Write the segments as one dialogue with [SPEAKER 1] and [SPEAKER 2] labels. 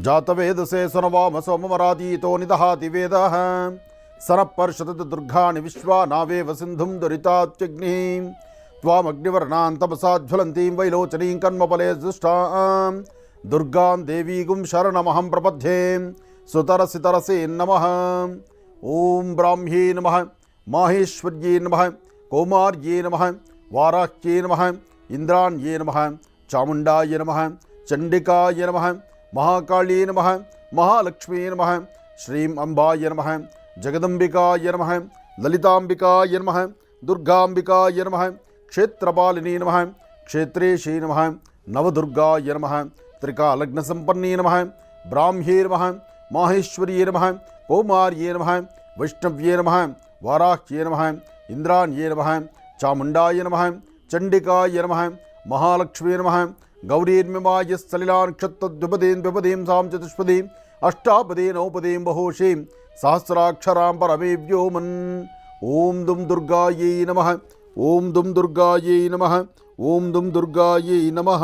[SPEAKER 1] जातवेदसे सोममरादीतो निदहाति वेदः सन पर्षदत् दुर्गाणि विश्वा नावे सिंधु दुरीताग्नि नावेव तपसा ज्वलती वैलोचनी तपसाज्ज्वलन्तीं वैलोचनीं कन्मपले दृष्टां दुर्गां देवीगुं शरणमहं प्रपद्ये। सुतरसि तरसि नम। ओं ब्राह्मी नम। माहेश्वर्ये नम। कौमार्ये नम। वाराह्ये नम। इन्द्राण्ये नमः। चामुण्डाय नमः। चण्डिकाय नम। महाकाली नम, महालक्ष्मी नम श्री अम्बाय नम जगदंबिकाय नम ललितांबिकाय नम, दुर्गाम्बिकाय नम, क्षेत्रपालिनी नम, क्षेत्रेशी नम, नवदुर्गाय नमः, त्रिकालग्नसम्पन्नी नम ब्राह्म्ये नम, माहेश्वरी नम कौमार्ये नम, वैष्णव्ये नम, वाराह्ये नम, इन्द्राण्ये नम चामुंडाय नम चंडिकाय नम, महालक्ष्मी नम ಗೌರೀರ್ಮಿಮಾಯ ಸಲಿಲಾನ್ ಕ್ಷತ್ತದ್ವಿಪದೀಂ ದ್ವಿಪದೀಂ ಸಾಂ ಚತುಷ್ಪದೀಂ ಅಷ್ಟಾಪದೇ ನೌಪದೀಂ ಬಹೋಷೀಂ ಸಹಸ್ರಾಕ್ಷರಾಂ ಪರಮೇ ವ್ಯೋಮನ್ ಓಂ ದುಂ ದುರ್ಗಾಯೈ ನಮಃ ಓಂ ದುಂ ದುರ್ಗಾಯೈ ನಮಃ ಓಂ ದುಂ ದುರ್ಗಾಯೈ ನಮಃ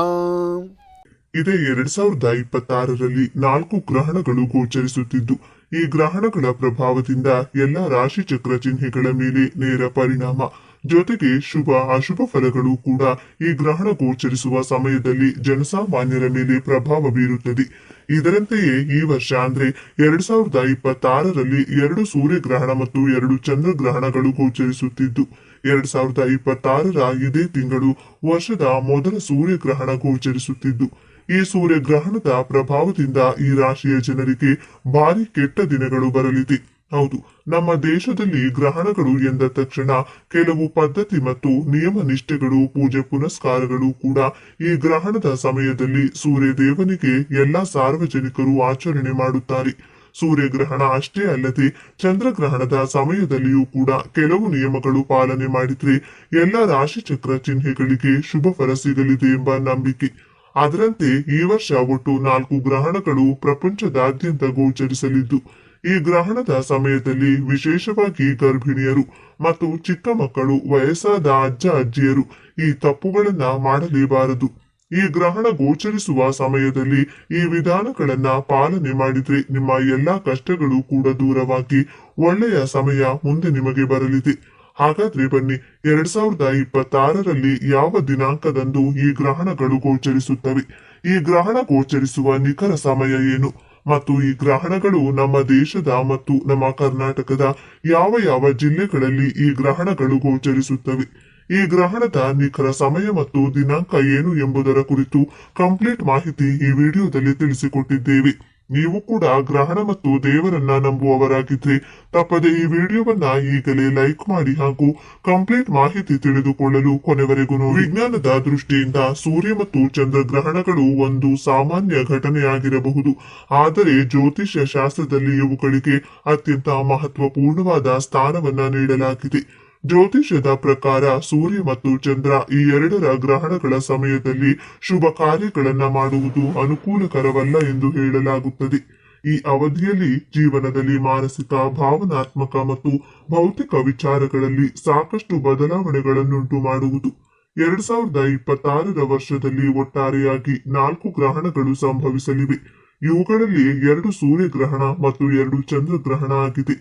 [SPEAKER 2] ಇದೇ ಎರಡ್ ಸಾವಿರದ ಇಪ್ಪತ್ತಾರರಲ್ಲಿ ನಾಲ್ಕು ಗ್ರಹಣಗಳು ಗೋಚರಿಸುತ್ತಿದ್ದು ಈ ಗ್ರಹಣಗಳ ಪ್ರಭಾವದಿಂದ ಎಲ್ಲ ರಾಶಿ ಚಕ್ರ ಚಿಹ್ನೆಗಳ ಮೇಲೆ ನೇರ ಪರಿಣಾಮ ಜೊತೆಗೆ ಶುಭ ಅಶುಭ ಫಲಗಳು ಕೂಡ ಈ ಗ್ರಹಣ ಗೋಚರಿಸುವ ಸಮಯದಲ್ಲಿ ಜನಸಾಮಾನ್ಯರ ಮೇಲೆ ಪ್ರಭಾವ ಬೀರುತ್ತದೆ. ಇದರಂತೆಯೇ ಈ ವರ್ಷ ಅಂದ್ರೆ ಎರಡ್ ಸಾವಿರದ ಇಪ್ಪತ್ತಾರರಲ್ಲಿ ಎರಡು ಸೂರ್ಯಗ್ರಹಣ ಮತ್ತು ಎರಡು ಚಂದ್ರಗ್ರಹಣಗಳು ಗೋಚರಿಸುತ್ತಿದ್ದು, ಎರಡ್ ಸಾವಿರದ ಇಪ್ಪತ್ತಾರರ ಇದೇ ತಿಂಗಳು ವರ್ಷದ ಮೊದಲ ಸೂರ್ಯಗ್ರಹಣ ಗೋಚರಿಸುತ್ತಿದ್ದು, ಈ ಸೂರ್ಯಗ್ರಹಣದ ಪ್ರಭಾವದಿಂದ ಈ ರಾಶಿಯ ಜನರಿಗೆ ಭಾರಿ ಕೆಟ್ಟ ದಿನಗಳು ಬರಲಿದೆ. ಹೌದು, ನಮ್ಮ ದೇಶದಲ್ಲಿ ಗ್ರಹಣಗಳು ಎಂದ ತಕ್ಷಣ ಕೆಲವು ಪದ್ಧತಿ ಮತ್ತು ನಿಯಮ ನಿಷ್ಠೆಗಳು, ಪೂಜೆ ಪುನಸ್ಕಾರಗಳು ಕೂಡ ಈ ಗ್ರಹಣದ ಸಮಯದಲ್ಲಿ ಸೂರ್ಯ ದೇವನಿಗೆ ಎಲ್ಲಾ ಸಾರ್ವಜನಿಕರು ಆಚರಣೆ ಮಾಡುತ್ತಾರೆ. ಸೂರ್ಯಗ್ರಹಣ ಅಷ್ಟೇ ಅಲ್ಲದೆ ಚಂದ್ರಗ್ರಹಣದ ಸಮಯದಲ್ಲಿಯೂ ಕೂಡ ಕೆಲವು ನಿಯಮಗಳು ಪಾಲನೆ ಮಾಡಿದ್ರೆ ಎಲ್ಲ ರಾಶಿಚಕ್ರ ಚಿಹ್ನೆಗಳಿಗೆ ಶುಭ ಫಲ ಸಿಗಲಿದೆ ಎಂಬ ನಂಬಿಕೆ. ಅದರಂತೆ ಈ ವರ್ಷ ಒಟ್ಟು ನಾಲ್ಕು ಗ್ರಹಣಗಳು ಪ್ರಪಂಚದಾದ್ಯಂತ ಗೋಚರಿಸಲಿದ್ದು. ಈ ಗ್ರಹಣದ ಸಮಯದಲ್ಲಿ ವಿಶೇಷವಾಗಿ ಗರ್ಭಿಣಿಯರು ಮತ್ತು ಚಿಕ್ಕ ಮಕ್ಕಳು, ವಯಸ್ಸಾದ ಅಜ್ಜ ಅಜ್ಜಿಯರು ಈ ತಪ್ಪುಗಳನ್ನ ಮಾಡಲೇಬಾರದು. ಈ ಗ್ರಹಣ ಗೋಚರಿಸುವ ಸಮಯದಲ್ಲಿ ಈ ವಿಧಾನಗಳನ್ನ ಪಾಲನೆ ಮಾಡಿದ್ರೆ ನಿಮ್ಮ ಎಲ್ಲಾ ಕಷ್ಟಗಳು ಕೂಡ ದೂರವಾಗಿ ಒಳ್ಳೆಯ ಸಮಯ ಮುಂದೆ ನಿಮಗೆ ಬರಲಿದೆ. ಹಾಗಾದ್ರೆ ಬನ್ನಿ, ಎರಡ್ ಸಾವಿರದ ಇಪ್ಪತ್ತಾರರಲ್ಲಿ ಯಾವ ದಿನಾಂಕದಂದು ಈ ಗ್ರಹಣಗಳು ಗೋಚರಿಸುತ್ತವೆ? ಈ ಗ್ರಹಣ ಗೋಚರಿಸುವ ನಿಖರ ಸಮಯ ಏನು? ಮತ್ತು ಈ ಗ್ರಹಣಗಳು ನಮ್ಮ ದೇಶದ ಮತ್ತು ನಮ್ಮ ಕರ್ನಾಟಕದ ಯಾವ ಯಾವ ಜಿಲ್ಲೆಗಳಲ್ಲಿ ಈ ಗ್ರಹಣಗಳು ಗೋಚರಿಸುತ್ತವೆ? ಈ ಗ್ರಹಣದ ನಿಖರ ಸಮಯ ಮತ್ತು ದಿನಾಂಕ ಏನು ಎಂಬುದರ ಕುರಿತು ಕಂಪ್ಲೀಟ್ ಮಾಹಿತಿ ಈ ವಿಡಿಯೋದಲ್ಲಿ ತಿಳಿಸಿಕೊಟ್ಟಿದ್ದೇವೆ. ನೀವು ಕೂಡ ಗ್ರಹಣ ಮತ್ತು ದೇವರನ್ನ ನಂಬುವವರಾಗಿದ್ರೆ ತಪ್ಪದೆ ಈ ವಿಡಿಯೋವನ್ನ ಈಗಲೇ ಲೈಕ್ ಮಾಡಿ ಹಾಗೂ ಕಂಪ್ಲೀಟ್ ಮಾಹಿತಿ ತಿಳಿದುಕೊಳ್ಳಲು ಕೊನೆವರೆಗೂ. ವಿಜ್ಞಾನದ ದೃಷ್ಟಿಯಿಂದ ಸೂರ್ಯ ಮತ್ತು ಚಂದ್ರ ಗ್ರಹಣಗಳು ಒಂದು ಸಾಮಾನ್ಯ ಘಟನೆಯಾಗಿರಬಹುದು ಆದರೆ ಜ್ಯೋತಿಷ್ಯ ಶಾಸ್ತ್ರದಲ್ಲಿ ಇವುಗಳಿಗೆ ಅತ್ಯಂತ ಮಹತ್ವಪೂರ್ಣವಾದ ಸ್ಥಾನವನ್ನ ನೀಡಲಾಗಿದೆ ಜ್ಯೋತಿಷ್ಯದ ಪ್ರಕಾರ ಸೂರ್ಯ ಮತ್ತು ಚಂದ್ರ ಈ ಎರಡರ ಗ್ರಹಣಗಳ ಸಮಯದಲ್ಲಿ ಶುಭ ಕಾರ್ಯಗಳನ್ನ ಮಾಡುವುದು ಅನುಕೂಲಕರವಲ್ಲ ಎಂದು ಹೇಳಲಾಗುತ್ತದೆ. ಈ ಅವಧಿಯಲ್ಲಿ ಜೀವನದಲ್ಲಿ ಮಾನಸಿಕ, ಭಾವನಾತ್ಮಕ ಮತ್ತು ಭೌತಿಕ ವಿಚಾರಗಳಲ್ಲಿ ಸಾಕಷ್ಟು ಬದಲಾವಣೆಗಳನ್ನುಂಟು ಮಾಡುವುದು. ಎರಡ್ ಸಾವಿರದ ಇಪ್ಪತ್ತಾರರ ವರ್ಷದಲ್ಲಿ ಒಟ್ಟಾರೆಯಾಗಿ ನಾಲ್ಕು ಗ್ರಹಣಗಳು ಸಂಭವಿಸಲಿವೆ. ಇವುಗಳಲ್ಲಿ ಎರಡು ಸೂರ್ಯಗ್ರಹಣ ಮತ್ತು ಎರಡು ಚಂದ್ರಗ್ರಹಣ ಆಗಿದೆ.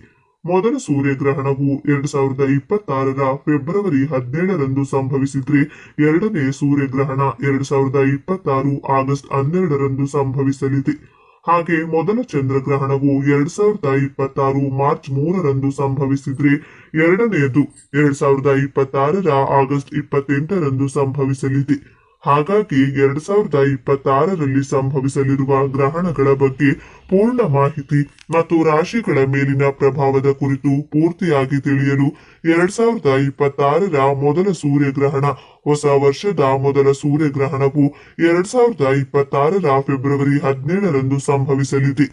[SPEAKER 2] ಮೊದಲ ಸೂರ್ಯಗ್ರಹಣವು ಎರಡ್ ಸಾವಿರದ ಇಪ್ಪತ್ತಾರರ ಫೆಬ್ರವರಿ ಹದಿನೇಳರಂದು ಸಂಭವಿಸಿದ್ರೆ ಎರಡನೇ ಸೂರ್ಯಗ್ರಹಣ ಎರಡ್ ಸಾವಿರದ ಇಪ್ಪತ್ತಾರು ಆಗಸ್ಟ್ ಹನ್ನೆರಡರಂದು ಸಂಭವಿಸಲಿದೆ. ಹಾಗೆ ಮೊದಲ ಚಂದ್ರಗ್ರಹಣವು ಎರಡ್ ಸಾವಿರದ ಇಪ್ಪತ್ತಾರು ಮಾರ್ಚ್ ಮೂರರಂದು ಸಂಭವಿಸಿದ್ರೆ ಎರಡನೆಯದು ಎರಡ್ ಸಾವಿರದ ಇಪ್ಪತ್ತಾರರ ಆಗಸ್ಟ್ ಇಪ್ಪತ್ತೆಂಟರಂದು ಸಂಭವಿಸಲಿದೆ. ಹಾಗಾಗಿ ಎರಡ್ ಸಾವಿರದ ಇಪ್ಪತ್ತಾರರಲ್ಲಿ ಸಂಭವಿಸಲಿರುವ ಗ್ರಹಣಗಳ ಬಗ್ಗೆ ಪೂರ್ಣ ಮಾಹಿತಿ ಮತ್ತು ರಾಶಿಗಳ ಮೇಲಿನ ಪ್ರಭಾವದ ಕುರಿತು ಪೂರ್ತಿಯಾಗಿ ತಿಳಿಯಲು ಎರಡ್ ಸಾವಿರದ ಇಪ್ಪತ್ತಾರರ ಮೊದಲ ಸೂರ್ಯಗ್ರಹಣ, ಹೊಸ ವರ್ಷದ ಮೊದಲ ಸೂರ್ಯಗ್ರಹಣವು ಎರಡ್ ಸಾವಿರದ ಇಪ್ಪತ್ತಾರರ ಫೆಬ್ರವರಿ ಹದಿನೇಳರಂದು ಸಂಭವಿಸಲಿದೆ.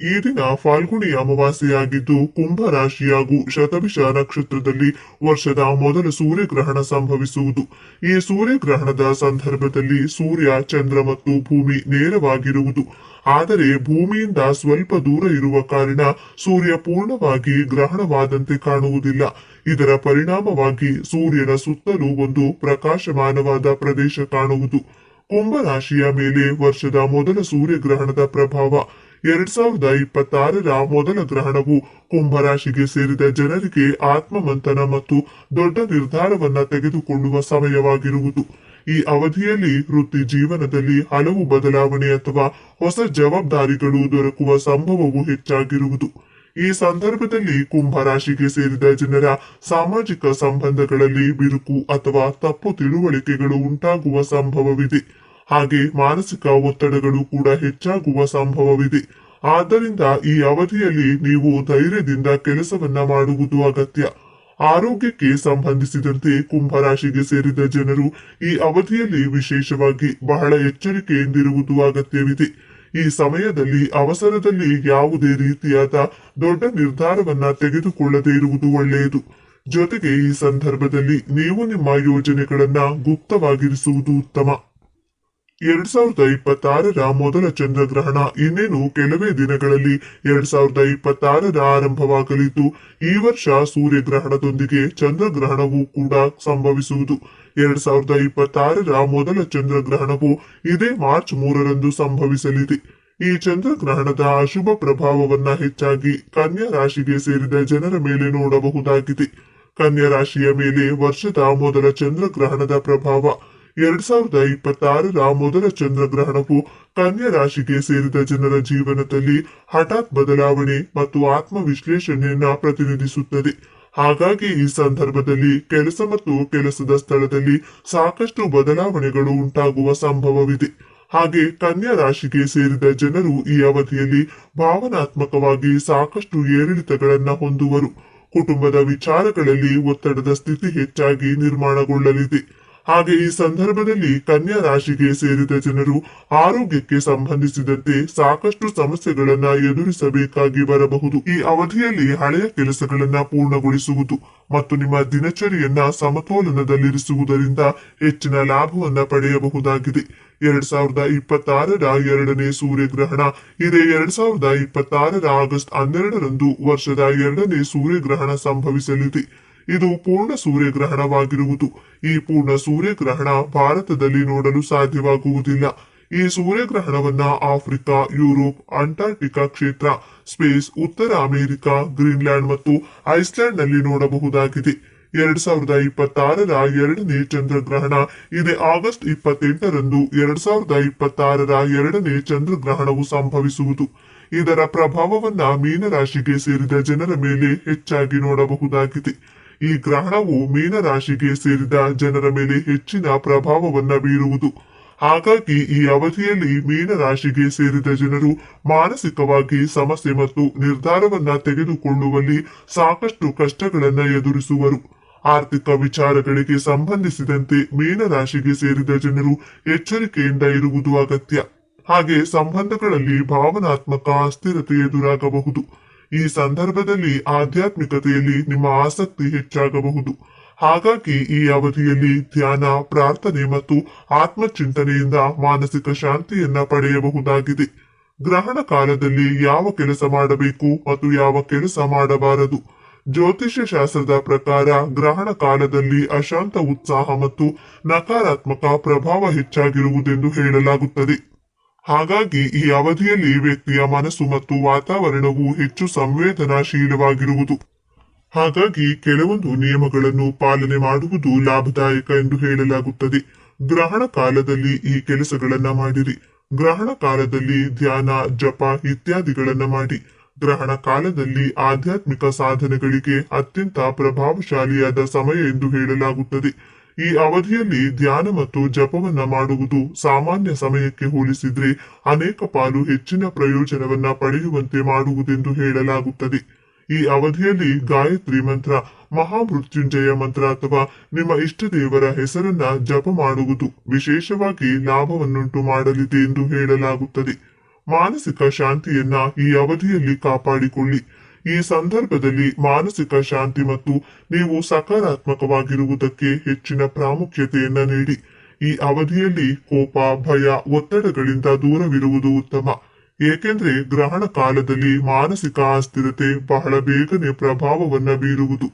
[SPEAKER 2] ಈ ದಿನ ಫಾಲ್ಗುಣಿ ಅಮಾವಾಸ್ಯೆಯಾಗಿದ್ದು ಕುಂಭ ರಾಶಿ ಹಾಗೂ ಶತಭಿಷ ನಕ್ಷತ್ರದಲ್ಲಿ ವರ್ಷದ ಮೊದಲ ಸೂರ್ಯಗ್ರಹಣ ಸಂಭವಿಸುವುದು. ಈ ಸೂರ್ಯಗ್ರಹಣದ ಸಂದರ್ಭದಲ್ಲಿ ಸೂರ್ಯ, ಚಂದ್ರ ಮತ್ತು ಭೂಮಿ ನೇರವಾಗಿರುವುದು. ಆದರೆ ಭೂಮಿಯಿಂದ ಸ್ವಲ್ಪ ದೂರ ಇರುವ ಕಾರಣ ಸೂರ್ಯ ಪೂರ್ಣವಾಗಿ ಗ್ರಹಣವಾದಂತೆ ಕಾಣುವುದಿಲ್ಲ. ಇದರ ಪರಿಣಾಮವಾಗಿ ಸೂರ್ಯನ ಸುತ್ತಲೂ ಒಂದು ಪ್ರಕಾಶಮಾನವಾದ ಪ್ರದೇಶ ಕಾಣುವುದು. ಕುಂಭರಾಶಿಯ ಮೇಲೆ ವರ್ಷದ ಮೊದಲ ಸೂರ್ಯಗ್ರಹಣದ ಪ್ರಭಾವ ಎರಡ್ ಸಾವಿರದ ಇಪ್ಪತ್ತಾರರ ಮೊದಲ ಗ್ರಹಣವು ಕುಂಭರಾಶಿಗೆ ಸೇರಿದ ಜನರಿಗೆ ಆತ್ಮಮಂಥನ ಮತ್ತು ದೊಡ್ಡ ನಿರ್ಧಾರವನ್ನ ತೆಗೆದುಕೊಳ್ಳುವ ಸಮಯವಾಗಿರುವುದು. ಈ ಅವಧಿಯಲ್ಲಿ ವೃತ್ತಿ ಜೀವನದಲ್ಲಿ ಹಲವು ಬದಲಾವಣೆ ಅಥವಾ ಹೊಸ ಜವಾಬ್ದಾರಿಗಳು ದೊರಕುವ ಸಂಭವವು ಹೆಚ್ಚಾಗಿರುವುದು. ಈ ಸಂದರ್ಭದಲ್ಲಿ ಕುಂಭರಾಶಿಗೆ ಸೇರಿದ ಜನರ ಸಾಮಾಜಿಕ ಸಂಬಂಧಗಳಲ್ಲಿ ಬಿರುಕು ಅಥವಾ ತಪ್ಪು ತಿಳುವಳಿಕೆಗಳು ಉಂಟಾಗುವ ಸಂಭವವಿದೆ. ಹಾಗೆ ಮಾನಸಿಕ ಒತ್ತಡಗಳು ಕೂಡ ಹೆಚ್ಚಾಗುವ ಸಂಭವವಿದೆ. ಆದ್ದರಿಂದ ಈ ಅವಧಿಯಲ್ಲಿ ನೀವು ಧೈರ್ಯದಿಂದ ಕೆಲಸವನ್ನ ಮಾಡುವುದು ಅಗತ್ಯ. ಆರೋಗ್ಯಕ್ಕೆ ಸಂಬಂಧಿಸಿದಂತೆ ಕುಂಭರಾಶಿಗೆ ಸೇರಿದ ಜನರು ಈ ಅವಧಿಯಲ್ಲಿ ವಿಶೇಷವಾಗಿ ಬಹಳ ಎಚ್ಚರಿಕೆಯಿಂದಿರುವುದು ಅಗತ್ಯವಿದೆ. ಈ ಸಮಯದಲ್ಲಿ ಅವಸರದಲ್ಲಿ ಯಾವುದೇ ರೀತಿಯಾದ ದೊಡ್ಡ ನಿರ್ಧಾರವನ್ನ ತೆಗೆದುಕೊಳ್ಳದೇ ಇರುವುದು ಒಳ್ಳೆಯದು. ಜೊತೆಗೆ ಈ ಸಂದರ್ಭದಲ್ಲಿ ನೀವು ನಿಮ್ಮ ಯೋಜನೆಗಳನ್ನ ಗುಪ್ತವಾಗಿರಿಸುವುದು ಉತ್ತಮ. ಎರಡ್ ಸಾವಿರದ ಇಪ್ಪತ್ತಾರರ ಮೊದಲ ಚಂದ್ರಗ್ರಹಣ ಇನ್ನೇನು ಕೆಲವೇ ದಿನಗಳಲ್ಲಿ ಎರಡ್ ಸಾವಿರದ ಇಪ್ಪತ್ತಾರರ ಆರಂಭವಾಗಲಿದ್ದು, ಈ ವರ್ಷ ಸೂರ್ಯಗ್ರಹಣದೊಂದಿಗೆ ಚಂದ್ರಗ್ರಹಣವೂ ಕೂಡ ಸಂಭವಿಸುವುದು. ಎರಡ್ ಸಾವಿರದ ಇಪ್ಪತ್ತಾರರ ಮೊದಲ ಚಂದ್ರಗ್ರಹಣವು ಇದೇ ಮಾರ್ಚ್ ಮೂರರಂದು ಸಂಭವಿಸಲಿದೆ. ಈ ಚಂದ್ರಗ್ರಹಣದ ಅಶುಭ ಪ್ರಭಾವವನ್ನ ಹೆಚ್ಚಾಗಿ ಕನ್ಯಾ ರಾಶಿಗೆ ಸೇರಿದ ಜನರ ಮೇಲೆ ನೋಡಬಹುದಾಗಿದೆ. ಕನ್ಯಾ ರಾಶಿಯ ಮೇಲೆ ವರ್ಷದ ಮೊದಲ ಚಂದ್ರಗ್ರಹಣದ ಪ್ರಭಾವ ಎರಡ್ ಸಾವಿರದ ಇಪ್ಪತ್ತಾರರ ಮೊದಲ ಚಂದ್ರಗ್ರಹಣವು ಕನ್ಯಾ ರಾಶಿಗೆ ಸೇರಿದ ಜನರ ಜೀವನದಲ್ಲಿ ಹಠಾತ್ ಬದಲಾವಣೆ ಮತ್ತು ಆತ್ಮವಿಶ್ಲೇಷಣೆಯನ್ನ ಪ್ರತಿನಿಧಿಸುತ್ತದೆ. ಹಾಗಾಗಿ ಈ ಸಂದರ್ಭದಲ್ಲಿ ಕೆಲಸ ಮತ್ತು ಕೆಲಸದ ಸ್ಥಳದಲ್ಲಿ ಸಾಕಷ್ಟು ಬದಲಾವಣೆಗಳು ಉಂಟಾಗುವ ಸಂಭವವಿದೆ. ಹಾಗೆ ಕನ್ಯಾ ರಾಶಿಗೆ ಸೇರಿದ ಜನರು ಈ ಅವಧಿಯಲ್ಲಿ ಭಾವನಾತ್ಮಕವಾಗಿ ಸಾಕಷ್ಟು ಏರಿಳಿತಗಳನ್ನ ಹೊಂದುವರು. ಕುಟುಂಬದ ವಿಚಾರಗಳಲ್ಲಿ ಒತ್ತಡದ ಸ್ಥಿತಿ ಹೆಚ್ಚಾಗಿ ನಿರ್ಮಾಣಗೊಳ್ಳಲಿದೆ. ಹಾಗೆ ಈ ಸಂದರ್ಭದಲ್ಲಿ ಕನ್ಯಾ ರಾಶಿಗೆ ಸೇರಿದ ಜನರು ಆರೋಗ್ಯಕ್ಕೆ ಸಂಬಂಧಿಸಿದಂತೆ ಸಾಕಷ್ಟು ಸಮಸ್ಯೆಗಳನ್ನ ಎದುರಿಸಬೇಕಾಗಿ ಬರಬಹುದು. ಈ ಅವಧಿಯಲ್ಲಿ ಹಳೆಯ ಕೆಲಸಗಳನ್ನ ಪೂರ್ಣಗೊಳಿಸುವುದು ಮತ್ತು ನಿಮ್ಮ ದಿನಚರಿಯನ್ನ ಸಮತೋಲನದಲ್ಲಿರಿಸುವುದರಿಂದ ಹೆಚ್ಚಿನ ಲಾಭವನ್ನ ಪಡೆಯಬಹುದಾಗಿದೆ. ಎರಡ್ ಸಾವಿರದ ಇಪ್ಪತ್ತಾರರ ಎರಡನೇ ಸೂರ್ಯಗ್ರಹಣ ಇದೇ ಎರಡ್ ಸಾವಿರದ ಇಪ್ಪತ್ತಾರರ ಆಗಸ್ಟ್ ಹನ್ನೆರಡರಂದು ವರ್ಷದ ಎರಡನೇ ಸೂರ್ಯಗ್ರಹಣ ಸಂಭವಿಸಲಿದೆ. ಇದು ಪೂರ್ಣ ಸೂರ್ಯಗ್ರಹಣವಾಗಿರುವುದು. ಈ ಪೂರ್ಣ ಸೂರ್ಯಗ್ರಹಣ ಭಾರತದಲ್ಲಿ ನೋಡಲು ಸಾಧ್ಯವಾಗುವುದಿಲ್ಲ. ಈ ಸೂರ್ಯಗ್ರಹಣವನ್ನ ಆಫ್ರಿಕಾ, ಯುರೋಪ್ ಅಂಟಾರ್ಟಿಕಾ ಕ್ಷೇತ್ರ, ಸ್ಪೇಸ್, ಉತ್ತರ ಅಮೆರಿಕ, ಗ್ರೀನ್ಲ್ಯಾಂಡ್ ಮತ್ತು ಐಸ್ಲ್ಯಾಂಡ್ನಲ್ಲಿ ನೋಡಬಹುದಾಗಿದೆ. ಎರಡ್ ಸಾವಿರದ ಇಪ್ಪತ್ತಾರರ ಎರಡನೇ ಚಂದ್ರಗ್ರಹಣ ಇದೇ ಆಗಸ್ಟ್ ಇಪ್ಪತ್ತೆಂಟರಂದು ಎರಡ್ ಸಾವಿರದ ಇಪ್ಪತ್ತಾರರ ಎರಡನೇ ಚಂದ್ರಗ್ರಹಣವು ಸಂಭವಿಸುವುದು. ಇದರ ಪ್ರಭಾವವನ್ನ ಮೀನರಾಶಿಗೆ ಸೇರಿದ ಜನರ ಮೇಲೆ ಹೆಚ್ಚಾಗಿ ನೋಡಬಹುದಾಗಿದೆ. ಈ ಗ್ರಹಣವು ಮೀನರಾಶಿಗೆ ಸೇರಿದ ಜನರ ಮೇಲೆ ಹೆಚ್ಚಿನ ಪ್ರಭಾವವನ್ನ ಬೀರುವುದು. ಹಾಗಾಗಿ ಈ ಅವಧಿಯಲ್ಲಿ ಮೀನರಾಶಿಗೆ ಸೇರಿದ ಜನರು ಮಾನಸಿಕವಾಗಿ ಸಮಸ್ಯೆ ಮತ್ತು ನಿರ್ಧಾರವನ್ನ ತೆಗೆದುಕೊಳ್ಳುವಲ್ಲಿ ಸಾಕಷ್ಟು ಕಷ್ಟಗಳನ್ನ ಎದುರಿಸುವರು. ಆರ್ಥಿಕ ವಿಚಾರಗಳಿಗೆ ಸಂಬಂಧಿಸಿದಂತೆ ಮೀನರಾಶಿಗೆ ಸೇರಿದ ಜನರು ಎಚ್ಚರಿಕೆಯಿಂದ ಇರುವುದು ಅಗತ್ಯ. ಹಾಗೆ ಸಂಬಂಧಗಳಲ್ಲಿ ಭಾವನಾತ್ಮಕ ಅಸ್ಥಿರತೆ ಎದುರಾಗಬಹುದು. ಈ ಸಂದರ್ಭದಲ್ಲಿ ಆಧ್ಯಾತ್ಮಿಕತೆಯಲ್ಲಿ ನಿಮ್ಮ ಆಸಕ್ತಿ ಹೆಚ್ಚಾಗಬಹುದು. ಹಾಗಾಗಿ ಈ ಅವಧಿಯಲ್ಲಿ ಧ್ಯಾನ, ಪ್ರಾರ್ಥನೆ ಮತ್ತು ಆತ್ಮಚಿಂತನೆಯಿಂದ ಮಾನಸಿಕ ಶಾಂತಿಯನ್ನ ಪಡೆಯಬಹುದಾಗಿದೆ. ಗ್ರಹಣ ಕಾಲದಲ್ಲಿ ಯಾವ ಕೆಲಸ ಮಾಡಬೇಕು ಮತ್ತು ಯಾವ ಕೆಲಸ ಮಾಡಬಾರದು? ಜ್ಯೋತಿಷ್ಯ ಶಾಸ್ತ್ರದ ಪ್ರಕಾರ ಗ್ರಹಣ ಕಾಲದಲ್ಲಿ ಅಶಾಂತ ಉತ್ಸಾಹ ಮತ್ತು ನಕಾರಾತ್ಮಕ ಪ್ರಭಾವ ಹೆಚ್ಚಾಗಿರುವುದೆಂದು ಹೇಳಲಾಗುತ್ತದೆ. ಹಾಗಾಗಿ ಈ ಅವಧಿಯಲ್ಲಿ ವ್ಯಕ್ತಿಯ ಮನಸ್ಸು ಮತ್ತು ವಾತಾವರಣವು ಹೆಚ್ಚು ಸಂವೇದನಾಶೀಲವಾಗಿರುವುದು. ಹಾಗಾಗಿ ಕೆಲವೊಂದು ನಿಯಮಗಳನ್ನು ಪಾಲನೆ ಮಾಡುವುದು ಲಾಭದಾಯಕ ಎಂದು ಹೇಳಲಾಗುತ್ತದೆ. ಗ್ರಹಣ ಕಾಲದಲ್ಲಿ ಈ ಕೆಲಸಗಳನ್ನ ಮಾಡಿರಿ. ಗ್ರಹಣ ಕಾಲದಲ್ಲಿ ಧ್ಯಾನ, ಜಪ ಇತ್ಯಾದಿಗಳನ್ನ ಮಾಡಿ. ಗ್ರಹಣ ಕಾಲದಲ್ಲಿ ಆಧ್ಯಾತ್ಮಿಕ ಸಾಧನೆಗಳಿಗೆ ಅತ್ಯಂತ ಪ್ರಭಾವಶಾಲಿಯಾದ ಸಮಯ ಎಂದು ಹೇಳಲಾಗುತ್ತದೆ. ಈ ಅವಧಿಯಲ್ಲಿ ಧ್ಯಾನ ಮತ್ತು ಜಪವನ್ನ ಮಾಡುವುದು ಸಾಮಾನ್ಯ ಸಮಯಕ್ಕೆ ಹೋಲಿಸಿದ್ರೆ ಅನೇಕ ಪಾಲು ಹೆಚ್ಚಿನ ಪ್ರಯೋಜನವನ್ನ ಪಡೆಯುವಂತೆ ಮಾಡುವುದೆಂದು ಹೇಳಲಾಗುತ್ತದೆ. ಈ ಅವಧಿಯಲ್ಲಿ ಗಾಯತ್ರಿ ಮಂತ್ರ, ಮಹಾಮೃತ್ಯುಂಜಯ ಮಂತ್ರ ಅಥವಾ ನಿಮ್ಮ ಇಷ್ಟ ದೇವರ ಹೆಸರನ್ನ ಜಪ ಮಾಡುವುದು ವಿಶೇಷವಾಗಿ ಲಾಭವನ್ನುಂಟು ಮಾಡಲಿದೆ ಎಂದು ಹೇಳಲಾಗುತ್ತದೆ. ಮಾನಸಿಕ ಶಾಂತಿಯನ್ನ ಈ ಅವಧಿಯಲ್ಲಿ ಕಾಪಾಡಿಕೊಳ್ಳಿ. ಈ ಸಂದರ್ಭದಲ್ಲಿ ಮಾನಸಿಕ ಶಾಂತಿ ಮತ್ತು ನೀವು ಸಕಾರಾತ್ಮಕವಾಗಿರುವುದಕ್ಕೆ ಹೆಚ್ಚಿನ ಪ್ರಾಮುಖ್ಯತೆಯನ್ನ ನೀಡಿ. ಈ ಅವಧಿಯಲ್ಲಿ ಕೋಪ, ಭಯ, ಒತ್ತಡಗಳಿಂದ ದೂರವಿರುವುದು ಉತ್ತಮ. ಏಕೆಂದ್ರೆ ಗ್ರಹಣ ಕಾಲದಲ್ಲಿ ಮಾನಸಿಕ ಅಸ್ಥಿರತೆ ಬಹಳ ಬೇಗನೆ ಪ್ರಭಾವವನ್ನ ಬೀರುವುದು.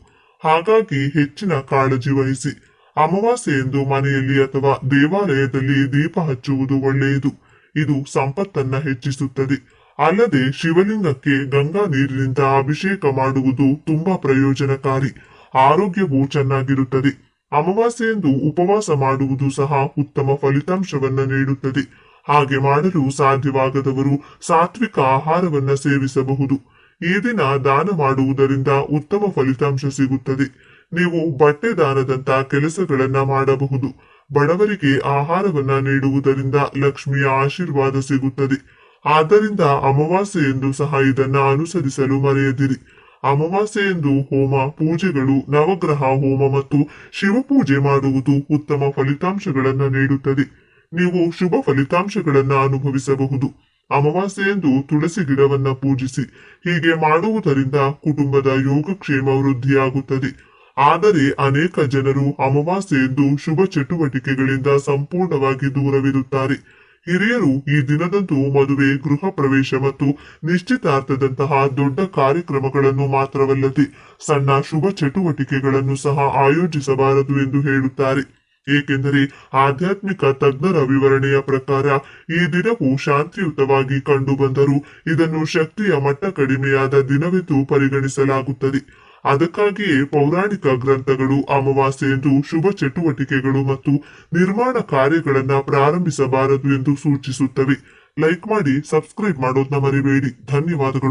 [SPEAKER 2] ಹಾಗಾಗಿ ಹೆಚ್ಚಿನ ಕಾಳಜಿ ವಹಿಸಿ. ಅಮಾವಾಸ್ಯೆಯಂದು ಮನೆಯಲ್ಲಿ ಅಥವಾ ದೇವಾಲಯದಲ್ಲಿ ದೀಪ ಹಚ್ಚುವುದು ಒಳ್ಳೆಯದು. ಇದು ಸಂಪತ್ತನ್ನ ಹೆಚ್ಚಿಸುತ್ತದೆ. ಅಲ್ಲದೆ ಶಿವಲಿಂಗಕ್ಕೆ ಗಂಗಾ ನೀರಿನಿಂದ ಅಭಿಷೇಕ ಮಾಡುವುದು ತುಂಬಾ ಪ್ರಯೋಜನಕಾರಿ. ಆರೋಗ್ಯವು ಚೆನ್ನಾಗಿರುತ್ತದೆ. ಅಮಾವಾಸ್ಯೆಯಂದು ಉಪವಾಸ ಮಾಡುವುದು ಸಹ ಉತ್ತಮ ಫಲಿತಾಂಶವನ್ನ ನೀಡುತ್ತದೆ. ಹಾಗೆ ಮಾಡಲು ಸಾಧ್ಯವಾಗದವರು ಸಾತ್ವಿಕ ಆಹಾರವನ್ನ ಸೇವಿಸಬಹುದು. ಈ ದಿನ ದಾನ ಮಾಡುವುದರಿಂದ ಉತ್ತಮ ಫಲಿತಾಂಶ ಸಿಗುತ್ತದೆ. ನೀವು ಬಟ್ಟೆ ದಾನದಂತ ಕೆಲಸಗಳನ್ನ ಮಾಡಬಹುದು. ಬಡವರಿಗೆ ಆಹಾರವನ್ನ ನೀಡುವುದರಿಂದ ಲಕ್ಷ್ಮಿಯ ಆಶೀರ್ವಾದ ಸಿಗುತ್ತದೆ. ಆದ್ದರಿಂದ ಅಮಾವಾಸ್ಯೆಯಂದು ಸಹ ಇದನ್ನ ಅನುಸರಿಸಲು ಮರೆಯದಿರಿ. ಅಮಾವಾಸ್ಯೆಯಂದು ಹೋಮ, ಪೂಜೆಗಳು, ನವಗ್ರಹ, ಹೋಮ ಮತ್ತು ಶಿವಪೂಜೆ ಮಾಡುವುದು ಉತ್ತಮ ಫಲಿತಾಂಶಗಳನ್ನು ನೀಡುತ್ತದೆ. ನೀವು ಶುಭ ಫಲಿತಾಂಶಗಳನ್ನು ಅನುಭವಿಸಬಹುದು. ಅಮಾವಾಸ್ಯೆಯಂದು ತುಳಸಿ ಗಿಡವನ್ನ ಪೂಜಿಸಿ, ಹೀಗೆ ಮಾಡುವುದರಿಂದ ಕುಟುಂಬದ ಯೋಗಕ್ಷೇಮ ವೃದ್ಧಿಯಾಗುತ್ತದೆ. ಆದರೆ ಅನೇಕ ಜನರು ಅಮಾವಾಸ್ಯೆಯಂದು ಶುಭ ಚಟುವಟಿಕೆಗಳಿಂದ ಸಂಪೂರ್ಣವಾಗಿ ದೂರವಿರುತ್ತಾರೆ. ಹಿರಿಯರು ಈ ದಿನದಂದು ಮದುವೆ, ಗೃಹ ಪ್ರವೇಶ ಮತ್ತು ನಿಶ್ಚಿತಾರ್ಥದಂತಹ ದೊಡ್ಡ ಕಾರ್ಯಕ್ರಮಗಳನ್ನು ಮಾತ್ರವಲ್ಲದೆ ಸಣ್ಣ ಶುಭ ಚಟುವಟಿಕೆಗಳನ್ನು ಸಹ ಆಯೋಜಿಸಬಾರದು ಎಂದು ಹೇಳುತ್ತಾರೆ. ಏಕೆಂದರೆ ಆಧ್ಯಾತ್ಮಿಕ ತಜ್ಞರ ವಿವರಣೆಯ ಪ್ರಕಾರ ಈ ದಿನವು ಶಾಂತಿಯುತವಾಗಿ ಕಂಡುಬಂದರೂ ಇದನ್ನು ಶಕ್ತಿಯ ಮಟ್ಟ ಕಡಿಮೆಯಾದ ದಿನವೆಂದು ಪರಿಗಣಿಸಲಾಗುತ್ತದೆ. ಅದಕ್ಕಾಗಿಯೇ ಪೌರಾಣಿಕ ಗ್ರಂಥಗಳು ಅಮಾವಾಸ್ಯೆಯಂದು ಶುಭ ಚಟುವಟಿಕೆಗಳು ಮತ್ತು ನಿರ್ಮಾಣ ಕಾರ್ಯಗಳನ್ನ ಪ್ರಾರಂಭಿಸಬಾರದು ಎಂದು ಸೂಚಿಸುತ್ತವೆ. ಲೈಕ್ ಮಾಡಿ, ಸಬ್ಸ್ಕ್ರೈಬ್ ಮಾಡೋದನ್ನ ಮರಿಬೇಡಿ. ಧನ್ಯವಾದಗಳು.